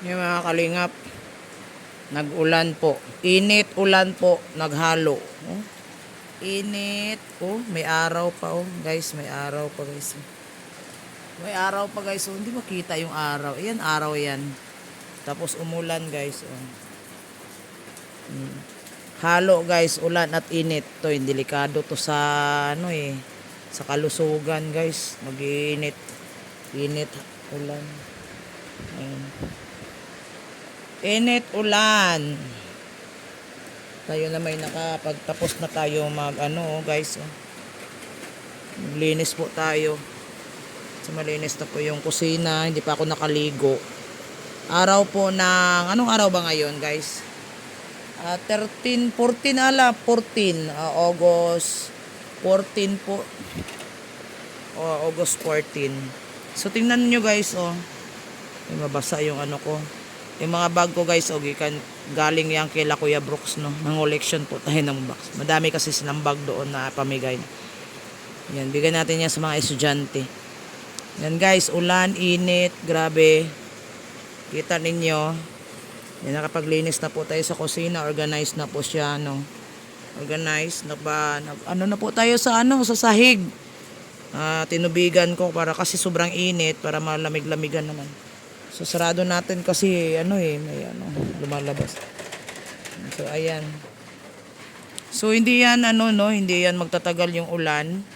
Yung mga kalingap, nag-ulan po. Init, ulan po, naghalo. Oh. Init. Oh, may araw pa oh. Guys, may araw pa guys. May araw pa guys. Oh, hindi makita yung araw. Ayan, araw yan. Tapos umulan guys. Oh. Mm. Halo guys, ulan at init. To, delikado to sa ano eh. Sa kalusugan guys. Mag-iinit. Init, ulan. Ayan. Init, ulan. Tayo na may nakapagtapos na tayo mag ano guys. Oh. Maglinis po tayo. So malinis na po yung kusina. Hindi pa ako nakaligo. Araw po ng, anong araw ba ngayon guys? Ah, 13, 14 ala, 14. ah, August 14 po. O, August 14. So tingnan nyo guys, oh. Mabasa yung ano ko. Yung mga bag ko guys, oh, gikan, galing yan kila Kuya Brooks, no. Nang collection po tayo ng box. Madami kasi silang bag doon na pamigay. Yan, bigyan natin yan sa mga estudyante. Yan guys, ulan, init, grabe. Kita ninyo. Yan, nakapaglinis na po tayo sa kusina. Organized na po siya, no. Organized na ba? nag- ano na po tayo sa ano, sa sahig. Ah, tinubigan ko para kasi sobrang init para malamig-lamigan naman. So sarado natin kasi ano eh, may ano, lumalabas. So ayan. So hindi yan ano no, hindi yan magtatagal yung ulan.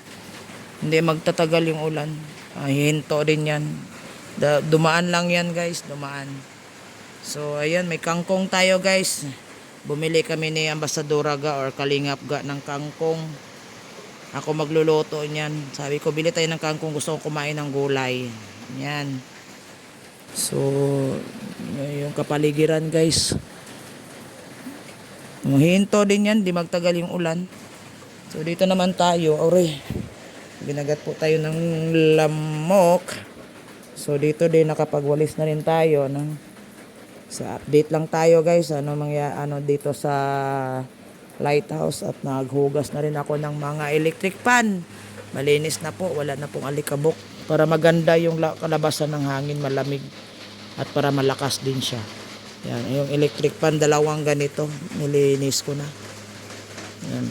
Hindi magtatagal yung ulan. Ah, hinto din yan. Da, dumaan lang yan guys, dumaan. So ayan, may kangkong tayo guys. Bumili kami ni Ambassadora ga or Kalingap ga ng kangkong. Ako magluluto niyan. Sabi ko, bili tayo ng kangkong. Gusto kong kumain ng gulay. Yan. So, yung kapaligiran guys. Hinto din yan. Di magtagal yung ulan. So, dito naman tayo. Ore, binagat po tayo ng lamok. So, dito din nakapagwalis na rin tayo. Ng, sa update lang tayo guys. Ano, mangya, ano dito sa lighthouse at naghugas na rin ako ng mga electric pan. Malinis na po, wala na pong alikabok. Para maganda yung la- kalabasan ng hangin, malamig. At para malakas din siya. Yan, yung electric pan, dalawang ganito. Nilinis ko na. Yan.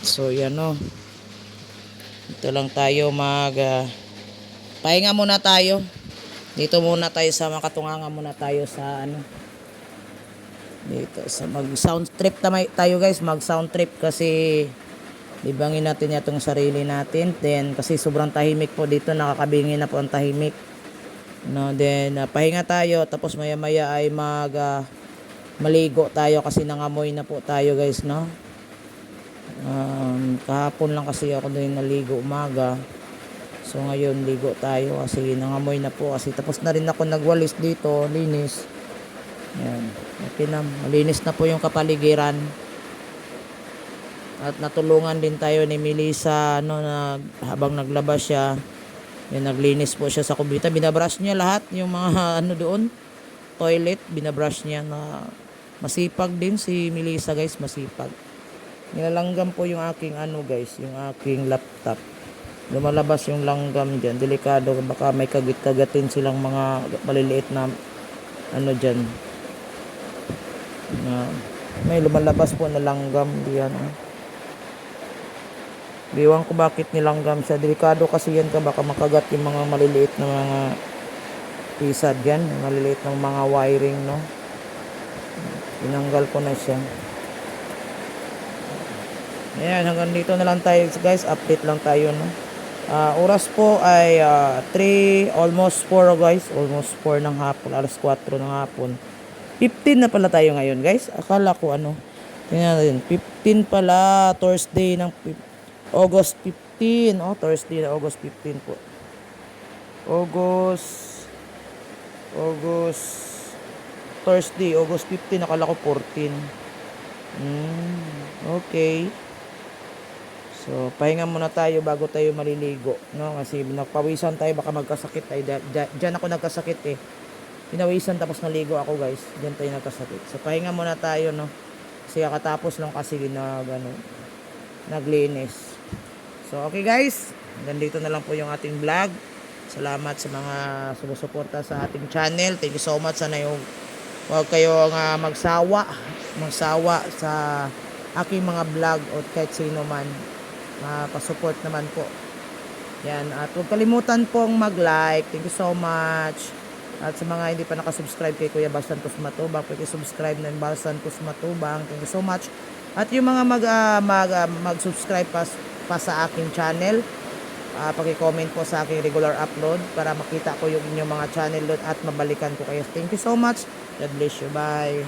So, yan o. Ito lang tayo mag... ah, pahinga muna tayo. Dito muna tayo sa makatunganga muna tayo sa ano dito sa mag sound trip tayo guys mag sound trip kasi libangin natin itong sarili natin then kasi sobrang tahimik po dito nakakabingin na po ang tahimik no then ah, pahinga tayo tapos maya maya ay mag ah, maligo tayo kasi nangamoy na po tayo guys no um, kahapon lang kasi ako din naligo umaga so ngayon ligo tayo kasi nangamoy na po kasi tapos na rin ako nagwalis dito linis yan. Okay na. Malinis na po yung kapaligiran. At natulungan din tayo ni Melissa ano, na habang naglabas siya. Yung naglinis po siya sa kumbita. Binabrush niya lahat yung mga ano doon. Toilet. Binabrush niya na masipag din si Melissa guys. Masipag. Nilalanggam po yung aking ano guys. Yung aking laptop. Lumalabas yung langgam dyan. Delikado. Baka may kagit-kagatin silang mga maliliit na ano dyan na may lumalabas po na langgam diyan oh. Biwan ko bakit nilanggam siya. Delikado kasi yan ka baka makagat yung mga maliliit na mga pisad yan. yung Maliliit ng mga wiring no. Tinanggal ko na siya. Ayan, hanggang dito na lang tayo guys. Update lang tayo no. Ah, oras po ay 3, almost 4 guys. Almost 4 ng hapon. Alas 4 ng hapon. 15 na pala tayo ngayon guys. Akala ko ano. Tingnan natin. 15 pala. Thursday ng fif- August 15. Oh, Thursday na August 15 po. August August Thursday, August 15. Akala ko 14. Hmm, okay. So, pahinga muna tayo bago tayo maliligo, no? Kasi nagpawisan tayo baka magkasakit tayo. Diyan ako nagkasakit eh. Pinawisan tapos naligo ako, guys. Diyan tayo nagkasakit. So, pahinga muna tayo, no? Kasi kakatapos lang kasi na ano, naglinis. So, okay guys. Hanggang dito na lang po yung ating vlog. Salamat sa mga sumusuporta sa ating channel. Thank you so much. Sana yung huwag kayong ah, magsawa, magsawa sa aking mga vlog o kahit sino man. Uh, pasupport naman po. Yan. At huwag kalimutan pong mag-like. Thank you so much. At sa mga hindi pa nakasubscribe kay Kuya Bal Santos Matubang, pwede subscribe ng Bal Santos Matubang. Thank you so much. At yung mga mag, ah, mag, ah, mag-subscribe pa, pa sa aking channel, uh, paki-comment po sa aking regular upload para makita ko yung inyong mga channel doon at mabalikan ko kayo. Thank you so much. God bless you. Bye.